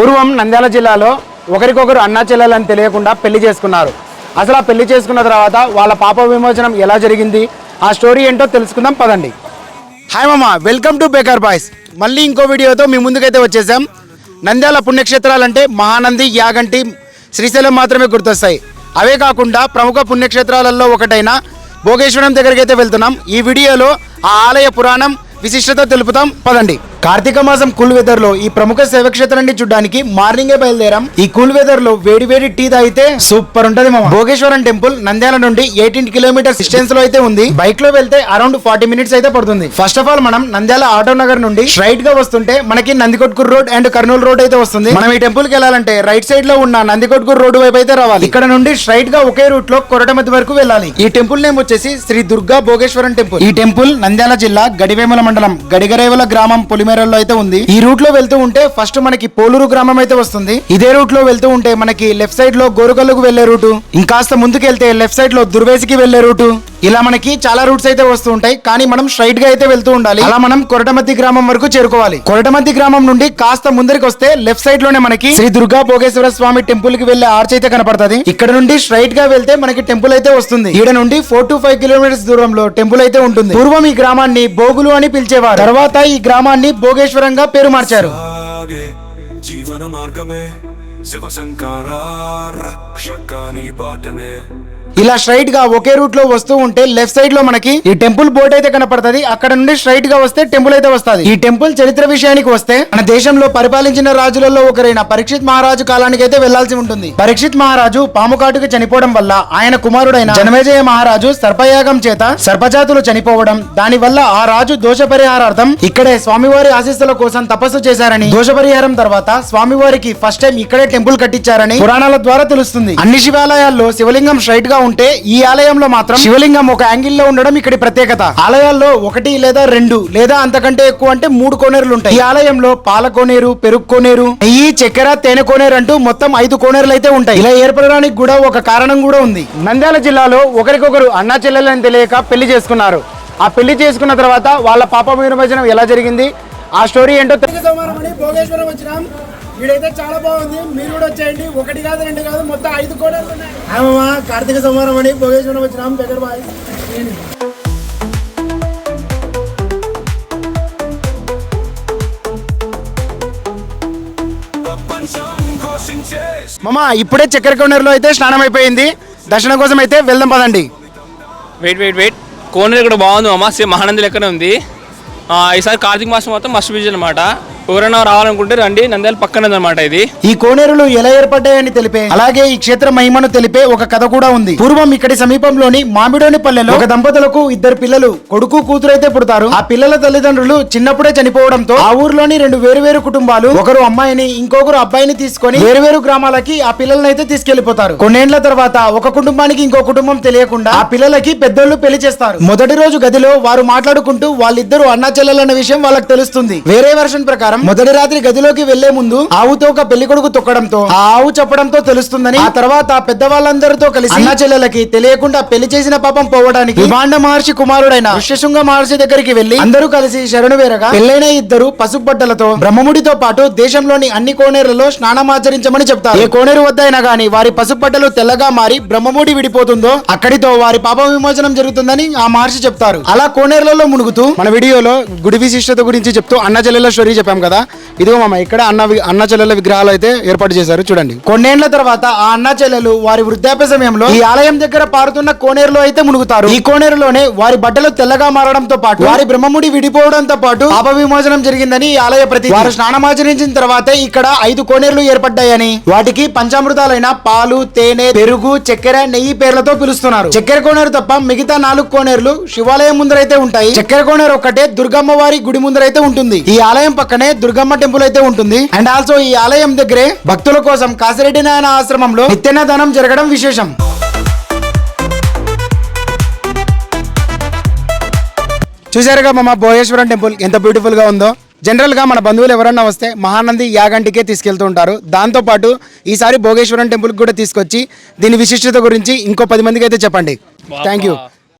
పూర్వం నంద్యాల జిల్లాలో ఒకరికొకరు అన్నా చెల్లెలని తెలియకుండా పెళ్ళి చేసుకున్నారు. అసలు ఆ పెళ్ళి చేసుకున్న తర్వాత వాళ్ళ పాప విమోచనం ఎలా జరిగింది? ఆ స్టోరీ ఏంటో తెలుసుకుందాం పదండి. హాయ్ మామ వెల్కమ్ టు బేకర్ బాయ్స్. మళ్ళీ ఇంకో వీడియోతో మీ ముందుకైతే వచ్చేసాం. నంద్యాల పుణ్యక్షేత్రాలంటే మహానంది యాగంటి శ్రీశైలం మాత్రమే గుర్తొస్తాయి. అవే కాకుండా ప్రముఖ పుణ్యక్షేత్రాలలో ఒకటైన భోగేశ్వరం దగ్గరికి అయితే వెళ్తున్నాం. ఈ వీడియోలో ఆ ఆలయ పురాణం విశిష్టత తెలుపుతాం. పదండి. కార్తీక మాసం కూల్ వెదర్లో ఈ ప్రముఖ శైవక్షేత్రాన్ని చూడడానికి మార్నింగే బయలుదేరాం. ఈ కూల్ వెదర్లో వేడి వేడి టీ తాగితే సూపర్ ఉంటది మామ. భోగేశ్వరం టెంపుల్ నంద్యాల నుండి ఎయిటీన్ కిలోమీటర్స్ డిస్టెన్స్లో అయితే ఉంది. బైక్లో వెళ్తే అరౌండ్ ఫార్టీ మినిట్స్ అయితే పడుతుంది. ఫస్ట్ ఆఫ్ ఆల్ మనం నంద్యాల ఆటో నగర్ నుండి స్ట్రైట్గా వస్తుంటే మనకి Nandikotkur road and Kurnool road అయితే వస్తుంది. మనం ఈ టెంపుల్కి వెళ్ళాలంటే రైట్ సైడ్లో ఉన్న నందికొట్కూరు రోడ్ వైపు అయితే రావాలి. ఇక్కడ నుండి స్ట్రైట్గా ఒకే రూట్లో కొరటమతి వరకు వెళ్ళాలి. ఈ టెంపుల్ నేమ్ వచ్చేసి శ్రీ దుర్గా భోగేశ్వరం టెంపుల్ ఈ టెంపుల్ నంద్యాల జిల్లా గడివేముల మండలం గడిగరేవుల గ్రామం పొలిమ పులిమేరల్లో అయితే ఉంది. ఈ రూట్లో వెళ్తూ ఉంటే ఫస్ట్ మనకి పోలూరు గ్రామం అయితే వస్తుంది. ఇదే రూట్లో వెళ్తూ ఉంటే మనకి లెఫ్ట్ సైడ్లో గోరుగల్లుకు వెళ్ళే రూటు ఇంకాస్త ముందుకెళ్తే లెఫ్ట్ సైడ్లో దుర్వేసికి వెళ్ళే రూటు ఇలా మనకి చాలా రూట్స్ అయితే వస్తూ ఉంటాయి కానీ మనం స్ట్రైట్గా అయితే వెళ్తూ ఉండాలి. అలా మనం కొరటమద్ది గ్రామం వరకు చేరుకోవాలి. కొరటమద్ది గ్రామం నుండి కాస్త ముందరికి వస్తే లెఫ్ట్ సైడ్లోనే మనకి శ్రీ దుర్గా భోగేశ్వర స్వామి టెంపుల్కి వెళ్ళే ఆర్చ్ అయితే కనపడుతుంది. ఇక్కడ నుండి స్ట్రైట్గా వెళ్తే మనకి టెంపుల్ అయితే వస్తుంది. ఈడ నుండి ఫోర్ టు ఫైవ్ కిలోమీటర్స్ దూరంలో టెంపుల్ అయితే ఉంటుంది. పూర్వం ఈ గ్రామాన్ని భోగులు అని పిలిచేవారు. తర్వాత ఈ గ్రామాన్ని భోగేశ్వరంగా పేరు మార్చారు. జీవన మార్గమే రక్షకాని ఇలా స్ట్రైట్గా ఒకే రూట్లో వస్తూ ఉంటే లెఫ్ట్ సైడ్లో మనకి ఈ టెంపుల్ బోట్ అయితే కనపడుతుంది. అక్కడ నుండి స్ట్రైట్గా వస్తే టెంపుల్ అయితే వస్తుంది. ఈ టెంపుల్ చరిత్ర విషయానికి వస్తే మన దేశంలో పరిపాలించిన రాజులలో ఒకరైన పరీక్షిత్ మహారాజు కాలానికి అయితే వెళ్ళాల్సి ఉంటుంది. పరీక్షిత్ మహారాజు పాముకాటుకి చనిపోవడం వల్ల ఆయన కుమారుడైన జనమేజయ మహారాజు సర్పయాగం చేత సర్పజాతులు చనిపోవడం దాని వల్ల ఆ రాజు దోష పరిహారార్థం ఇక్కడే స్వామివారి ఆశీస్సుల కోసం తపస్సు చేశారని దోష పరిహారం తర్వాత స్వామివారికి ఫస్ట్ టైం ఇక్కడే టెంపుల్ కట్టించారని పురాణాల ద్వారా తెలుస్తుంది. అన్ని శివాలయాల్లో శివలింగం స్ట్రైట్గా ఉంటే ఈ ఆలయంలో మాత్రం శివలింగం ఒక యాంగిల్లో ఉండడం ఇక్కడి ప్రత్యేకత. ఆలయాల్లో ఒకటి లేదా రెండు లేదా అంతకంటే ఎక్కువ అంటే మూడు కోనేరులు ఉంటాయి. ఈ ఆలయంలో పాల కోనేరు పెరుగు కోనేరు నెయ్యి చక్కెర తేనె కోనేరు అంటూ మొత్తం ఐదు కోనేరులు అయితే ఉంటాయి. ఇలా ఏర్పడడానికి కూడా ఒక కారణం కూడా ఉంది. నంద్యాల జిల్లాలో ఒకరికొకరు అన్నా చెల్లెలని తెలియక పెళ్ళి చేసుకున్నారు. ఆ పెళ్ళి చేసుకున్న తర్వాత వాళ్ళ పాప విమోచనం ఎలా జరిగింది? ఆ స్టోరీ ఏంటో అని భోగేశ్వరం వచ్చినాం వీడైతే చాలా బాగుంది. మీరు కూడా వచ్చేయండి. ఒకటి కాదు రెండు కాదు మొత్తం ఐదు కోడలు ఉన్నాయి. కార్తీక సోమవారం అని భోగేశ్వరం వచ్చినాం. దగ్గర బాయ్. మామ ఇప్పుడే చక్కెర కోనేరులో అయితే స్నానం అయిపోయింది. దర్శనం కోసం అయితే వెళ్దాం పదండి. వెయిట్ వెయిట్ వెయిట్ కోనేరు ఇక్కడ బాగుంది అమ్మ సేమ్ మహానంది లెక్కనే ఉంది. ఆ, ఈసారి కార్తీక మాసం మొత్తం మస్ట్ విజిట్ అనమాట ఎవరైనా రావాలనుకుంటే రండి నంద్యాల పక్కన అనమాట ఇది. ఈ కోనేరులు ఎలా ఏర్పడ్డాయని తెలిపే అలాగే ఈ క్షేత్ర మహిమను తెలిపే ఒక కథ కూడా ఉంది. పూర్వం ఇక్కడి సమీపంలోని మామిడోని పల్లెలో ఒక దంపతులకు ఇద్దరు పిల్లలు కొడుకు కూతురు అయితే పుడతారు. ఆ పిల్లల తల్లిదండ్రులు చిన్నప్పుడే చనిపోవడంతో ఆ ఊర్లోని రెండు వేరు వేరు కుటుంబాలు ఒకరు అమ్మాయిని ఇంకొకరు అబ్బాయిని తీసుకొని వేరు వేరు గ్రామాలకి ఆ పిల్లల్ని అయితే తీసుకెళ్ళిపోతారు కొన్నేళ్ళ తర్వాత ఒక కుటుంబానికి ఇంకో కుటుంబం తెలియకుండా ఆ పిల్లలకి పెద్దోళ్ళు పెళ్ళి చేస్తారు. మొదటి రోజు గదిలో వారు మాట్లాడుకుంటూ వాళ్ళిద్దరు అన్నా చెల్లెలన్న విషయం వాళ్ళకి తెలుస్తుంది. వేరే వెర్షన్ ప్రకారం మొదటి రాత్రి గదిలోకి వెళ్ళే ముందు ఆవుతో ఒక పెళ్ళి కొడుకు తొక్కడంతో ఆ ఆవు చెప్పడంతో తెలుస్తుందని ఆ తర్వాత పెద్దవాళ్ళందరితో కలిసి అన్నా చెల్లెలకి తెలియకుండా పెళ్ళి చేసిన పాపం పోవడానికి విభాండ మహర్షి కుమారుడైన ఋష్యశృంగ మహర్షి దగ్గరికి వెళ్ళి అందరూ కలిసి శరణు వేరగా పెళ్ళైన ఇద్దరు పసుపు బట్టలతో బ్రహ్మముడితో పాటు దేశంలోని అన్ని కోనేరులలో స్నానమాచరించమని చెప్తారు. ఏ కోనేరు వద్ద అయినా గాని వారి పసుపు బట్టలు తెల్లగా మారి బ్రహ్మముడి విడిపోతుందో అక్కడితో వారి పాప విమోచనం జరుగుతుందని ఆ మహర్షి చెప్తారు. అలా కోనేరులలో మునుగుతూ మన వీడియోలో గుడి విశిష్టత గురించి చెప్తూ అన్న చెల్లెల స్టోరీ చెప్పాం కదా. ఇదిగో మామ ఇక్కడ అన్న అన్న చెల్లెల విగ్రహాలు అయితే ఏర్పాటు చేశారు. చూడండి. కొన్నేళ్ళ తర్వాత ఆ అన్న చెల్లెలు వారి వృద్ధాప్య సమయంలో ఈ ఆలయం దగ్గర పారుతున్న కోనేరులో అయితే మునుగుతారు. ఈ కోనేరులోనే వారి బట్టలు తెల్లగా మారడంతో పాటు వారి బ్రహ్మముడి విడిపోవడంతో పాటు పాప విమోచనం జరిగిందని ఈ ఆలయ ప్రతి వారు స్నానమాచరించిన తర్వాతే ఇక్కడ ఐదు కోనేరులు ఏర్పడ్డాయని వాటికి పంచామృతాలైన పాలు తేనె పెరుగు చక్కెర నెయ్యి పేర్లతో పిలుస్తున్నారు. చక్కెర కోనేరు తప్ప మిగతా నాలుగు కోనేరులు శివాలయం ముందరైతే ఉంటాయి. చక్కెర కోనేరు ఒక్కటే దుర్గమ్మ వారి గుడి ముందరైతే ఉంటుంది. ఈ ఆలయం పక్కనే దుర్గమ్మ టెంపుల్ అయితే ఉంటుంది. అండ్ ఆల్సో ఈ ఆలయం దగ్గరే భక్తుల కోసం కాసిరెడ్డి నాయన ఆశ్రమంలో నిత్యన్నదానం జరగడం విశేషం. చూసారుగా మా భోగేశ్వరం టెంపుల్ ఎంత బ్యూటిఫుల్గా ఉందో. జనరల్గా మన బంధువులు ఎవరన్నా వస్తే మహానంది యాగంటికే తీసుకెళ్తూ ఉంటారు. దాంతో పాటు ఈసారి భోగేశ్వరం టెంపుల్ కూడా తీసుకొచ్చి దీని విశిష్టత గురించి ఇంకో పది మందికి అయితే చెప్పండి. Thank you